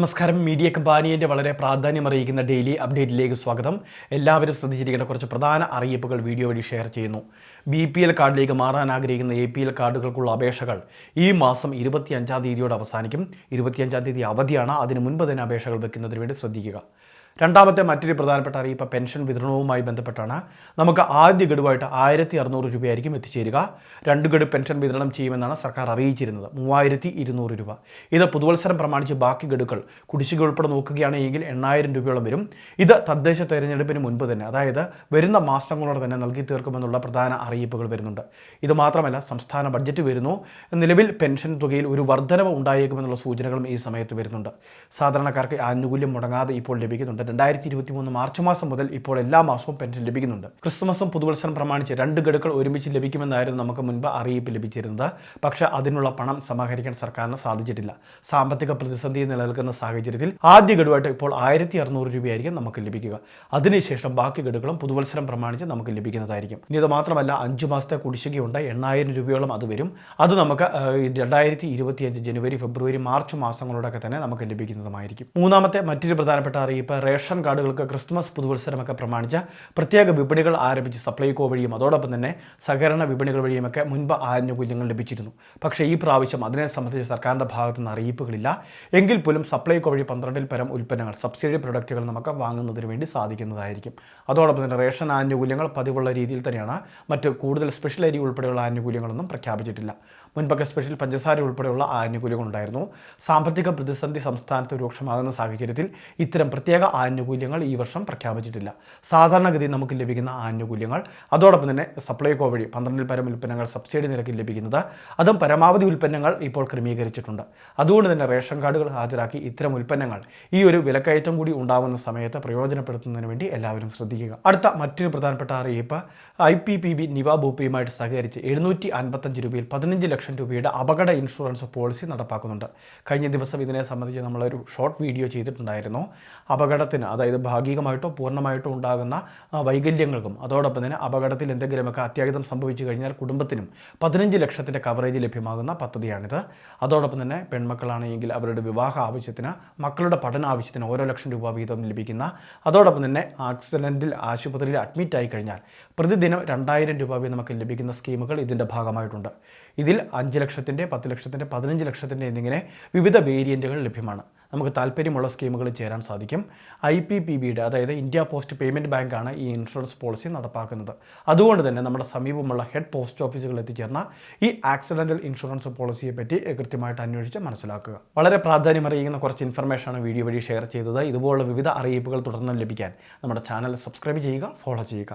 നമസ്കാരം. മീഡിയ കമ്പാനിയന്റെ വളരെ പ്രാധാന്യം അറിയിക്കുന്ന ഡെയിലി അപ്ഡേറ്റിലേക്ക് സ്വാഗതം. എല്ലാവരും ശ്രദ്ധിച്ചിരിക്കേണ്ട കുറച്ച് പ്രധാന അറിയിപ്പുകൾ വീഡിയോ വഴി ഷെയർ ചെയ്യുന്നു. ബി പി എൽ കാർഡിലേക്ക് മാറാൻ ആഗ്രഹിക്കുന്ന എ പി എൽ കാർഡുകൾക്കുള്ള അപേക്ഷകൾ ഈ മാസം ഇരുപത്തിയഞ്ചാം തീയതിയോട് അവസാനിക്കും. ഇരുപത്തിയഞ്ചാം തീയതി അവധിയാണ്. അതിന് മുൻപ് തന്നെ അപേക്ഷകൾ വെക്കുന്നതിന് വേണ്ടി ശ്രദ്ധിക്കുക. രണ്ടാമത്തെ മറ്റൊരു പ്രധാനപ്പെട്ട അറിയിപ്പ് പെൻഷൻ വിതരണവുമായി ബന്ധപ്പെട്ടാണ്. നമുക്ക് ആദ്യ ഗഡുവായിട്ട് ആയിരത്തി അറുന്നൂറ് രൂപയായിരിക്കും എത്തിച്ചേരുക. രണ്ട് ഗഡു പെൻഷൻ വിതരണം ചെയ്യുമെന്നാണ് സർക്കാർ അറിയിച്ചിരുന്നത്. മൂവായിരത്തി ഇരുന്നൂറ് രൂപ. ഇത് പുതുവത്സരം പ്രമാണിച്ച് ബാക്കി ഗഡുക്കൾ കുടിശ്ശിക ഉൾപ്പെടെ നോക്കുകയാണെങ്കിൽ എണ്ണായിരം രൂപയോളം വരും. ഇത് തദ്ദേശ തെരഞ്ഞെടുപ്പിന് മുൻപ് തന്നെ അതായത് വരുന്ന മാസങ്ങളോടെ തന്നെ നൽകി തീർക്കുമെന്നുള്ള പ്രധാന അറിയിപ്പുകൾ വരുന്നുണ്ട്. ഇത് മാത്രമല്ല സംസ്ഥാന ബഡ്ജറ്റ് വരുന്നു. നിലവിൽ പെൻഷൻ തുകയിൽ ഒരു വർധനവ് ഉണ്ടായേക്കുമെന്നുള്ള സൂചനകളും ഈ സമയത്ത് വരുന്നുണ്ട്. സാധാരണക്കാർക്ക് ആനുകൂല്യം മുടങ്ങാതെ ഇപ്പോൾ ലഭിക്കുന്നുണ്ട്. രണ്ടായിരത്തി ഇരുപത്തി മൂന്ന് മാർച്ച് മാസം മുതൽ ഇപ്പോൾ എല്ലാ മാസവും പെൻഷൻ ലഭിക്കുന്നുണ്ട്. ക്രിസ്മസും പുതുവത്സരം പ്രമാണിച്ച് രണ്ട് ഗഡുക്കൾ ഒരുമിച്ച് ലഭിക്കുമെന്നായിരുന്നു നമുക്ക് മുൻപ് അറിയിപ്പ് ലഭിച്ചിരുന്നത്. പക്ഷെ അതിനുള്ള പണം സമാഹരിക്കാൻ സർക്കാരിന് സാധിച്ചിട്ടില്ല. സാമ്പത്തിക പ്രതിസന്ധി നിലനിൽക്കുന്ന സാഹചര്യത്തിൽ ആദ്യ ഗഡുവായിട്ട് ഇപ്പോൾ ആയിരത്തി അറുന്നൂറ് രൂപയായിരിക്കും നമുക്ക് ലഭിക്കുക. അതിനുശേഷം ബാക്കി ഗഡുക്കളും പുതുവത്സരം പ്രമാണിച്ച് നമുക്ക് ലഭിക്കുന്നതായിരിക്കും. ഇനി ഇത് മാത്രമല്ല അഞ്ച് മാസത്തെ കുടിശ്ശികയുണ്ട്. എണ്ണായിരം രൂപയോളം അത് വരും. അത് നമുക്ക് രണ്ടായിരത്തി ഇരുപത്തിയഞ്ച് ജനുവരി ഫെബ്രുവരി മാർച്ച് മാസങ്ങളോടൊക്കെ തന്നെ നമുക്ക് ലഭിക്കുന്നതുമായിരിക്കും. മൂന്നാമത്തെ മറ്റൊരു പ്രധാനപ്പെട്ട അറിയിപ്പ് റേഷൻ കാർഡുകൾക്ക് ക്രിസ്മസ് പുതുവത്സരമൊക്കെ പ്രമാണിച്ച് പ്രത്യേക വിപണികൾ ആരംഭിച്ച് സപ്ലൈകോ വഴിയും അതോടൊപ്പം തന്നെ സഹകരണ വിപണികൾ വഴിയുമൊക്കെ മുൻപ് ആനുകൂല്യങ്ങൾ ലഭിച്ചിരുന്നു. പക്ഷേ ഈ പ്രാവശ്യം അതിനെ സംബന്ധിച്ച് സർക്കാരിന്റെ ഭാഗത്തു നിന്ന് അറിയിപ്പുകളില്ല. എങ്കിൽ പോലും സപ്ലൈകോ വഴി പന്ത്രണ്ടിൽ പരം ഉൽപ്പന്നങ്ങൾ സബ്സിഡി പ്രൊഡക്റ്റുകൾ നമുക്ക് വാങ്ങുന്നതിന് വേണ്ടി സാധിക്കുന്നതായിരിക്കും. അതോടൊപ്പം തന്നെ റേഷൻ ആനുകൂല്യങ്ങൾ പതിവുള്ള രീതിയിൽ തന്നെയാണ് മറ്റ് കൂടുതൽ സ്പെഷ്യൽ അരി ഉൾപ്പെടെയുള്ള ആനുകൂല്യങ്ങളൊന്നും പ്രഖ്യാപിച്ചിട്ടില്ല. മുൻപൊക്കെ സ്പെഷ്യൽ പഞ്ചസാര ഉൾപ്പെടെയുള്ള ആനുകൂല്യങ്ങളുണ്ടായിരുന്നു. സാമ്പത്തിക പ്രതിസന്ധി സംസ്ഥാനത്ത് രൂക്ഷമാകുന്ന സാഹചര്യത്തിൽ ഇത്തരം പ്രത്യേക ആനുകൂല്യങ്ങൾ ഈ വർഷം പ്രഖ്യാപിച്ചിട്ടില്ല. സാധാരണഗതി നമുക്ക് ലഭിക്കുന്ന ആനുകൂല്യങ്ങൾ അതോടൊപ്പം തന്നെ സപ്ലൈകോ വഴി പന്ത്രണ്ടിൽ പരം ഉൽപ്പന്നങ്ങൾ സബ്സിഡി നിരക്കിൽ ലഭിക്കുന്നത് അതും പരമാവധി ഉൽപ്പന്നങ്ങൾ ഇപ്പോൾ ക്രമീകരിച്ചിട്ടുണ്ട്. അതുകൊണ്ട് തന്നെ റേഷൻ കാർഡുകൾ ഹാജരാക്കി ഇത്തരം ഉൽപ്പന്നങ്ങൾ ഈ ഒരു വിലക്കയറ്റം കൂടി ഉണ്ടാകുന്ന സമയത്ത് പ്രയോജനപ്പെടുത്തുന്നതിന് വേണ്ടി എല്ലാവരും ശ്രദ്ധിക്കുക. അടുത്ത മറ്റൊരു പ്രധാനപ്പെട്ട അറിയിപ്പ് ഐ പി പി ബി നിവ ബൂപ്പിയുമായിട്ട് സഹകരിച്ച് എഴുന്നൂറ്റി അൻപത്തഞ്ച് രൂപയിൽ പതിനഞ്ച് ലക്ഷം രൂപയുടെ അപകട ഇൻഷുറൻസ് പോളിസി നടപ്പാക്കുന്നുണ്ട്. കഴിഞ്ഞ ദിവസം ഇതിനെ സംബന്ധിച്ച് നമ്മളൊരു ഷോർട്ട് വീഡിയോ ചെയ്തിട്ടുണ്ടായിരുന്നു. അപകടത്തിന് അതായത് ഭാഗികമായിട്ടോ പൂർണമായിട്ടോ ഉണ്ടാകുന്ന വൈകല്യങ്ങൾക്കും അതോടൊപ്പം തന്നെ അപകടത്തിൽ എന്തെങ്കിലുമൊക്കെ അത്യാഹിതം സംഭവിച്ചു കഴിഞ്ഞാൽ കുടുംബത്തിനും പതിനഞ്ച് ലക്ഷത്തിന്റെ കവറേജ് ലഭ്യമാകുന്ന പദ്ധതിയാണിത്. അതോടൊപ്പം തന്നെ പെൺമക്കളാണെങ്കിൽ അവരുടെ വിവാഹ ആവശ്യത്തിന് മക്കളുടെ പഠന ആവശ്യത്തിന് ഓരോ ലക്ഷം രൂപ വീതം ലഭിക്കുന്ന അതോടൊപ്പം തന്നെ ആക്സിഡന്റിൽ ആശുപത്രിയിൽ അഡ്മിറ്റ് ആയി കഴിഞ്ഞാൽ പ്രതിദിനം രണ്ടായിരം രൂപ വീതം നമുക്ക് ലഭിക്കുന്ന സ്കീമുകൾ ഇതിന്റെ ഭാഗമായിട്ടുണ്ട്. ഇതിൽ അഞ്ച് ലക്ഷത്തിന്റെ പത്ത് ലക്ഷത്തിന്റെ പതിനഞ്ച് ലക്ഷത്തിന്റെ എന്നിങ്ങനെ വിവിധ വേരിയന്റുകൾ ലഭ്യമാണ്. നമുക്ക് താല്പര്യമുള്ള സ്കീമുകളിൽ ചേരാൻ സാധിക്കും. ഐ പി പി ബിയുടെ അതായത് ഇന്ത്യ പോസ്റ്റ് പേയ്മെന്റ് ബാങ്കാണ് ഈ ഇൻഷുറൻസ് പോളിസി നടപ്പാക്കുന്നത്. അതുകൊണ്ട് തന്നെ നമ്മുടെ സമീപമുള്ള ഹെഡ് പോസ്റ്റ് ഓഫീസുകളിൽ എത്തിച്ചേർന്ന ഈ ആക്സിഡന്റൽ ഇൻഷുറൻസ് പോളിസിയെ പറ്റി കൃത്യമായിട്ട് അന്വേഷിച്ച് മനസ്സിലാക്കുക. വളരെ പ്രാധാന്യം അറിയിക്കുന്ന കുറച്ച് ഇൻഫർമേഷനാണ് വീഡിയോ വഴി ഷെയർ ചെയ്തത്. ഇതുപോലുള്ള വിവിധ അറിയിപ്പുകൾ തുടർന്നും ലഭിക്കാൻ നമ്മുടെ ചാനൽ സബ്സ്ക്രൈബ് ചെയ്യുക ഫോളോ ചെയ്യുക.